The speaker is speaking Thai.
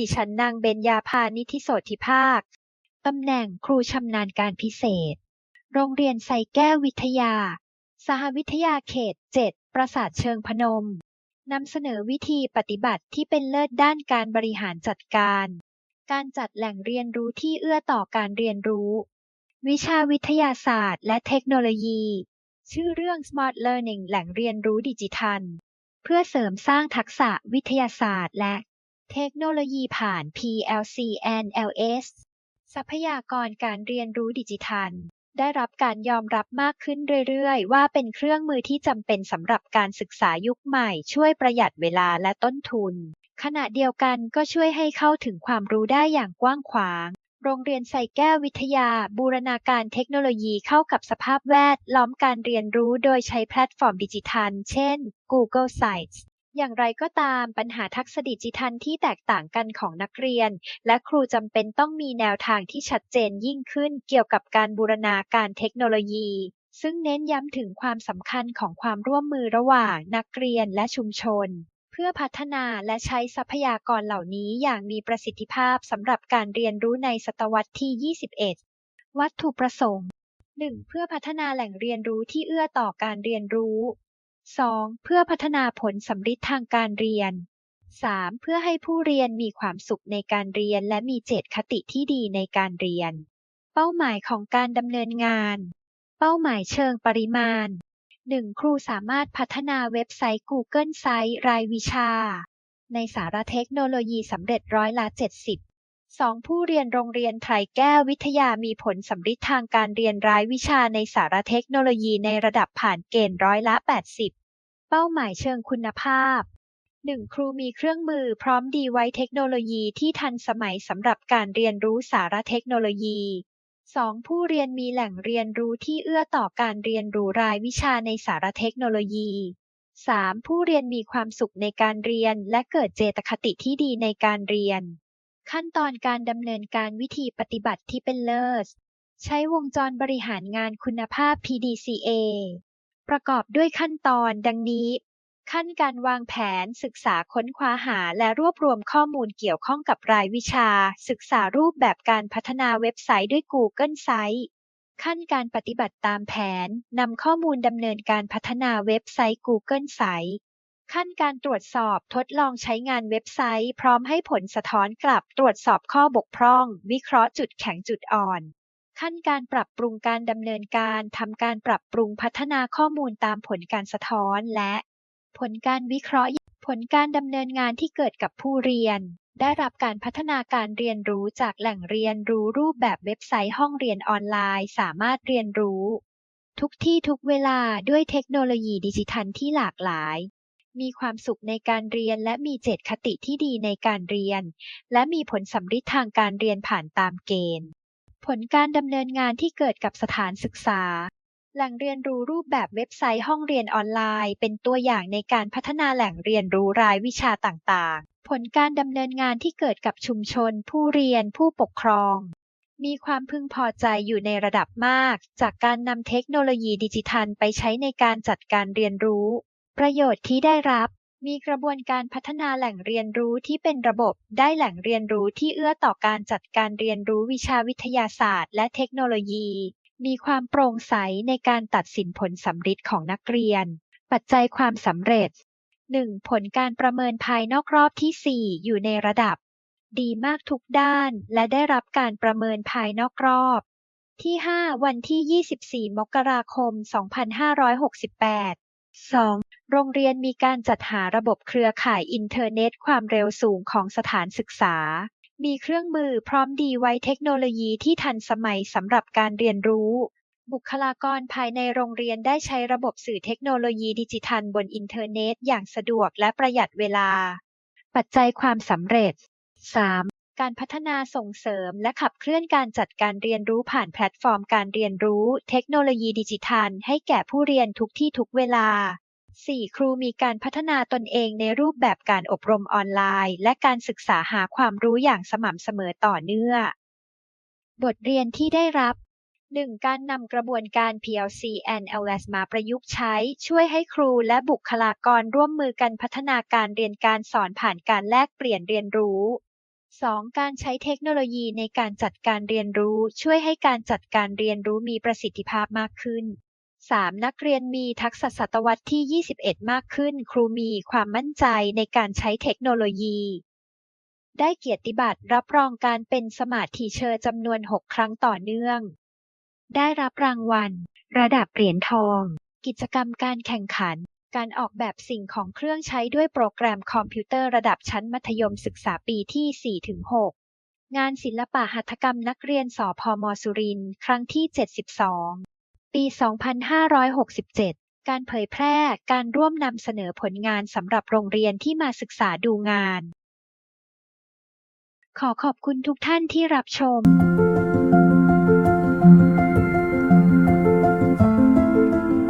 ดิฉันนางเบญญาพานิธิโสธิภาค ตำแหน่งครูชำนาญการพิเศษ โรงเรียนไซแก้ววิทยา สหวิทยาเขต 7 ปราสาทเชิงพนม นำเสนอวิธีปฏิบัติที่เป็นเลิศด้านการบริหารจัดการ การจัดแหล่งเรียนรู้ที่เอื้อต่อการเรียนรู้ วิชาวิทยาศาสตร์และเทคโนโลยี ชื่อเรื่อง Smart Learning แหล่งเรียนรู้ดิจิทัลเพื่อเสริมสร้างทักษะวิทยาศาสตร์และ เทคโนโลยีผ่าน PLC NLS ทรัพยากรการเรียนรู้ดิจิทัล ได้รับการยอมรับมากขึ้นเรื่อยๆ ว่าเป็นเครื่องมือที่จำเป็นสำหรับการศึกษายุคใหม่ช่วยประหยัดเวลาและต้นทุน ขณะเดียวกันก็ช่วยให้เข้าถึงความรู้ได้อย่างกว้างขวาง โรงเรียนไซแก้ววิทยา บูรณาการเทคโนโลยีเข้ากับสภาพแวดล้อมการเรียนรู้โดยใช้แพลตฟอร์มดิจิทัล เช่น Google Sites อย่างไรก็ตามปัญหาทักษะดิจิทัลที่แตกต่างกันของนักเรียน และครูจำเป็นต้องมีแนวทางที่ชัดเจนยิ่งขึ้นเกี่ยวกับการบูรณาการเทคโนโลยี ซึ่งเน้นย้ำถึงความสำคัญของความร่วมมือระหว่างนักเรียนและชุมชน เพื่อพัฒนาและใช้ทรัพยากรเหล่านี้อย่างมีประสิทธิภาพสำหรับการเรียนรู้ในศตวรรษที่ 21 วัตถุประสงค์ 1. เพื่อพัฒนาแหล่งเรียนรู้ที่เอื้อต่อการเรียนรู้ 2. เพื่อพัฒนาผลสำฤทธิ์ทางการเรียน 3. เพื่อให้ผู้เรียนมีความสุขในการเรียนและมีเจตคติที่ดีในการเรียน เป้าหมายของการดำเนินงาน เป้าหมายเชิงปริมาณ 1. ครูสามารถพัฒนาเว็บไซต์ Google Sites รายวิชา ในสารเทคโนโลยีสำเร็จร้อยละ 70 2. ผู้เรียนโรงเรียนไทรแก้ววิทยามีผลสำฤทธิ์ทางการเรียนรายวิชาในสารเทคโนโลยีในระดับผ่านเกณฑ์ร้อยละ 80 เป้าหมายเชิงคุณภาพ 1. ครูมีเครื่องมือพร้อมดีไว้เทคโนโลยีที่ทันสมัยสำหรับการเรียนรู้สารเทคโนโลยี 2. ผู้เรียนมีแหล่งเรียนรู้ที่เอื้อต่อการเรียนรู้รายวิชาในสารเทคโนโลยี 3. ผู้เรียนมีความสุขในการเรียนและเกิดเจตคติที่ดีในการเรียน ขั้นตอนการดำเนินการวิธีปฏิบัติที่เป็นเลิศ ใช้วงจรบริหารงานคุณภาพ PDCA ประกอบด้วยขั้นตอนดังนี้ ขั้นการวางแผนศึกษาค้นคว้าหาและรวบรวมข้อมูลเกี่ยวข้องกับรายวิชา ศึกษารูปแบบการพัฒนาเว็บไซต์ด้วย Google Sites ขั้นการปฏิบัติตามแผนนำข้อมูลดำเนินการพัฒนาเว็บไซต์ Google Sites ขั้นการตรวจสอบทดลองใช้งานเว็บไซต์ พร้อมให้ผลสะท้อนกลับตรวจสอบข้อบกพร่อง วิเคราะห์จุดแข็งจุดอ่อน ขั้นการปรับปรุงการดำเนินการทำการปรับปรุงพัฒนาข้อมูลตามผลการสะท้อนและ ผลการวิเคราะห์ผลการดำเนินงานที่เกิดกับผู้เรียน ได้รับการพัฒนาการเรียนรู้จากแหล่งเรียนรู้รูปแบบเว็บไซต์ห้องเรียนออนไลน์ สามารถเรียนรู้ ทุกที่ทุกเวลาด้วยเทคโนโลยีดิจิทัลที่หลากหลาย มีความสุขในการเรียนและมีเจตคติที่ดีในการเรียน และมีผลสำฤทธิ์ทางการเรียนผ่านตามเกณฑ์ ผลการดำเนินงานที่เกิดกับสถานศึกษา แหล่งเรียนรู้รูปแบบเว็บไซต์ห้องเรียนออนไลน์ เป็นตัวอย่างในการพัฒนาแหล่งเรียนรู้รายวิชาต่างๆ ผลการดำเนินงานที่เกิดกับชุมชน ผู้เรียน ผู้ปกครองมีความพึงพอใจอยู่ในระดับมาก จากการนำเทคโนโลยีดิจิทัลไปใช้ในการจัดการเรียนรู้ ประโยชน์ที่ได้รับ มีกระบวนการพัฒนาแหล่งเรียนรู้ที่เป็นระบบ ได้แหล่งเรียนรู้ที่เอื้อต่อการจัดการเรียนรู้วิชาวิทยาศาสตร์และเทคโนโลยี มีความโปร่งใสในการตัดสินผลสำฤทธิ์ของนักเรียน ปัจจัยความสำเร็จ 1. ผลการประเมินภายนอกรอบที่ 4 อยู่ในระดับ ดีมากทุกด้านและได้รับการประเมินภายนอกรอบ ที่ 5 วันที่ 24 มกราคม 2568 2. โรงเรียนมีการจัดหาระบบเครือข่ายอินเทอร์เน็ตความเร็วสูงของสถานศึกษา มีเครื่องมือพร้อมดีไว้เทคโนโลยีที่ทันสมัยสำหรับการเรียนรู้ บุคลากรภายในโรงเรียนได้ใช้ระบบสื่อเทคโนโลยีดิจิทัลบนอินเทอร์เน็ตอย่างสะดวกและประหยัดเวลา ปัจจัยความสำเร็จ 3. การพัฒนาส่งเสริม และขับเคลื่อนการจัดการเรียนรู้ผ่านแพลตฟอร์มการเรียนรู้ เทคโนโลยีดิจิทัล ให้แก่ผู้เรียนทุกที่ทุกเวลา 4. ครูมีการพัฒนาตนเองในรูปแบบการอบรมออนไลน์ และการศึกษาหาความรู้อย่างสม่ำเสมอต่อเนื่องบทเรียนที่ได้รับ 1. การนำกระบวนการ PLC and LS มาประยุกต์ใช้ ช่วยให้ครูและบุคลากรร่วมมือกันพัฒนาการเรียนการสอนผ่านการแลกเปลี่ยนเรียนรู้ 2. การใช้เทคโนโลยีในการจัดการเรียนรู้ ช่วยให้การจัดการเรียนรู้มีประสิทธิภาพมากขึ้น 3. นักเรียนมีทักษะศตวรรษที่ 21 มากขึ้น ครูมีความมั่นใจในการใช้เทคโนโลยี ได้เกียรติบัตรรับรองการเป็นสมาร์ททีเชอร์จำนวน 6 ครั้งต่อเนื่อง ได้รับรางวัล ระดับเหรียญทอง กิจกรรมการแข่งขัน การออกแบบสิ่งของเครื่องใช้ด้วยโปรแกรมคอมพิวเตอร์ระดับชั้นมัธยมศึกษาปีที่ 4-6 งานศิลปะหัตถกรรมนักเรียนสพมสุรินทร์ครั้งที่ 72 ปี 2567 การเผยแพร่การร่วมนำเสนอผลงานสำหรับโรงเรียนที่มาศึกษาดูงาน ขอขอบคุณทุกท่านที่รับชม